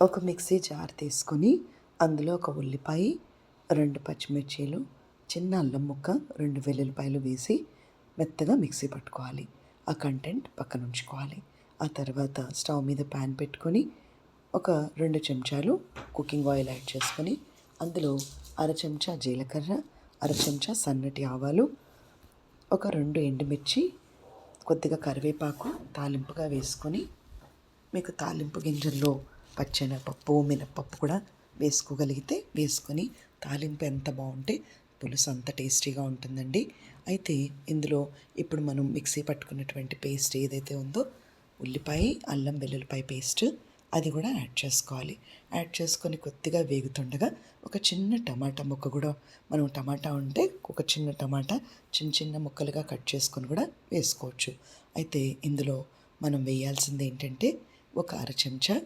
ఒక mixie jar తీసుకొని అందులో ఒక ఉల్లిపాయ రెండు పచ్చిమిర్చీలు చిన్న అల్లం ముక్క రెండు వెల్లుల్లిపాయలు వేసి మెత్తగా మిక్సీ పట్టుకోవాలి. ఆ కంటెంట్ పక్కన ఉంచుకోవాలి. ఆ తర్వాత స్టవ్ మీద ప్యాన్ పెట్టుకొని ఒక రెండు చెంచాలు కుకింగ్ ఆయిల్ యాడ్ చేసుకొని అందులో అర చెంచా జీలకర్ర అర చెంచా సన్నటి ఆవాలు ఒక రెండు ఎండుమిర్చి కొద్దిగా కరివేపాకు తాలింపుగా వేసుకొని మీకు తాలింపు గింజల్లో పచ్చెనపప్పు మినపప్పు కూడా వేసుకోగలిగితే వేసుకొని తాలింపు ఎంత బాగుంటే పులుసు అంత టేస్టీగా ఉంటుందండి. అయితే ఇందులో ఇప్పుడు మనం మిక్సీ పట్టుకున్నటువంటి పేస్ట్ ఏదైతే ఉందో ఉల్లిపాయ అల్లం వెల్లుల్లిపాయ పేస్ట్ అది కూడా యాడ్ చేసుకోవాలి. యాడ్ చేసుకొని కొద్దిగా వేగుతుండగా ఒక చిన్న టమాటా ముక్క కూడా మనం టమాటా ఉంటే ఒక చిన్న టమాటా చిన్న చిన్న ముక్కలుగా కట్ చేసుకొని కూడా వేసుకోవచ్చు. అయితే ఇందులో మనం వేయాల్సింది ఏంటంటే ఒక అర చెంచా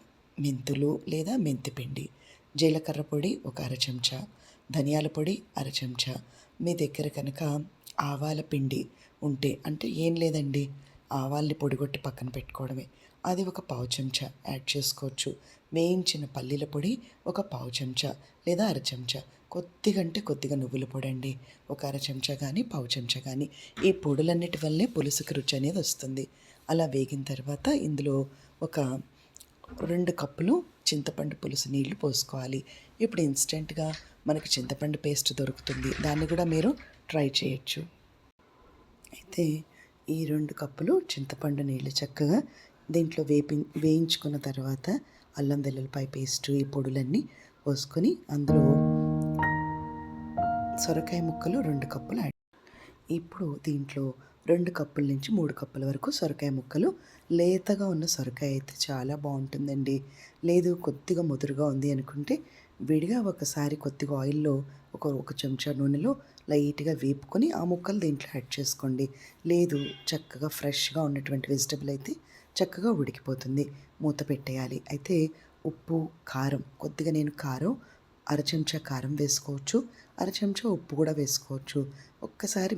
మెంతులు లేదా మెంతిపిండి జీలకర్ర పొడి ఒక అర చెంచా. ధనియాల పొడి అర చెంచా. మీ దగ్గర కనుక ఆవాల పిండి ఉంటే అంటే ఏం లేదండి ఆవాల్ని పొడిగొట్టి పక్కన పెట్టుకోవడమే. అది ఒక పావు చెంచా యాడ్ చేసుకోవచ్చు. వేయించిన పల్లీల పొడి ఒక పావు చెంచా లేదా అర చెంచా. కొద్దిగా అంటే కొద్దిగా నువ్వుల పొడి అండి. ఒక అర చెంచా కానీ పావు చెంచా కానీ ఈ పొడులన్నిటి వల్లే పులుసుకి రుచి అనేది వస్తుంది. అలా వేగిన తర్వాత ఇందులో ఒక రెండు కప్పులు చింతపండు పులుసు నీళ్ళు పోసుకోవాలి. ఇప్పుడు ఇన్స్టెంట్గా మనకి చింతపండు పేస్ట్ దొరుకుతుంది. దాన్ని కూడా మీరు ట్రై చేయొచ్చు. అయితే ఈ రెండు కప్పులు చింతపండు నీళ్ళు చక్కగా దీంట్లో వేపి వేయించుకున్న తర్వాత అల్లం వెల్లుల్లిపాయ పేస్ట్ ఈ పొడులన్నీ పోసుకొని అందులో సొరకాయ ముక్కలు రెండు కప్పులు యాడ్ ఇప్పుడు దీంట్లో రెండు కప్పుల నుంచి మూడు కప్పుల వరకు సొరకాయ ముక్కలు. లేతగా ఉన్న సొరకాయ అయితే చాలా బాగుంటుందండి. లేదు కొద్దిగా ముదురుగా ఉంది అనుకుంటే విడిగా ఒకసారి కొద్దిగా ఆయిల్లో ఒక ఒక చెంచా నూనెలో లైట్గా వేపుకొని ఆ ముక్కలు దీంట్లో యాడ్ చేసుకోండి. లేదు చక్కగా ఫ్రెష్గా ఉన్నటువంటి వెజిటబుల్ అయితే చక్కగా ఉడికిపోతుంది. మూత పెట్టేయాలి. అయితే ఉప్పు కారం కొద్దిగా నేను కారం అర చెంచా కారం వేసుకోవచ్చు. అర చెంచా ఉప్పు కూడా వేసుకోవచ్చు. ఒక్కసారి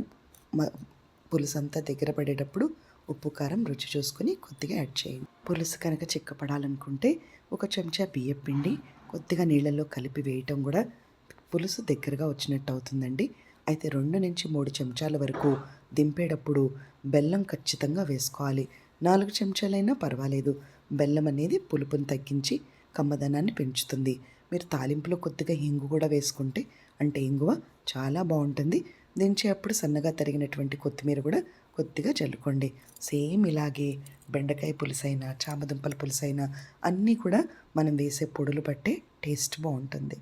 పులుసంతా పులుసు అంతా దగ్గర పడేటప్పుడు ఉప్పు కారం రుచి చూసుకొని కొద్దిగా యాడ్ చేయండి. పులుసు కనుక చిక్కపడాలనుకుంటే ఒక చెంచా బియ్యం పిండి కొద్దిగా నీళ్ళల్లో కలిపి వేయటం కూడా పులుసు దగ్గరగా వచ్చినట్టు అవుతుందండి. అయితే రెండు నుంచి మూడు చెంచాల వరకు దింపేటప్పుడు బెల్లం ఖచ్చితంగా వేసుకోవాలి. నాలుగు చెంచాలైనా పర్వాలేదు. బెల్లం అనేది పులుపుని తగ్గించి కమ్మదనాన్ని పెంచుతుంది. మీరు తాలింపులో కొద్దిగా ఇంగు కూడా వేసుకుంటే అంటే ఇంగువ చాలా బాగుంటుంది. దించేటప్పుడు సన్నగా తరిగినటువంటి కొత్తిమీర కూడా కొద్దిగా చల్లుకోండి. సేమ్ ఇలాగే బెండకాయ పులుసైనా చామదుంపల పులుసైనా అన్నీ కూడా మనం వేసే పొడులు బట్టే టేస్ట్ బాగుంటుంది.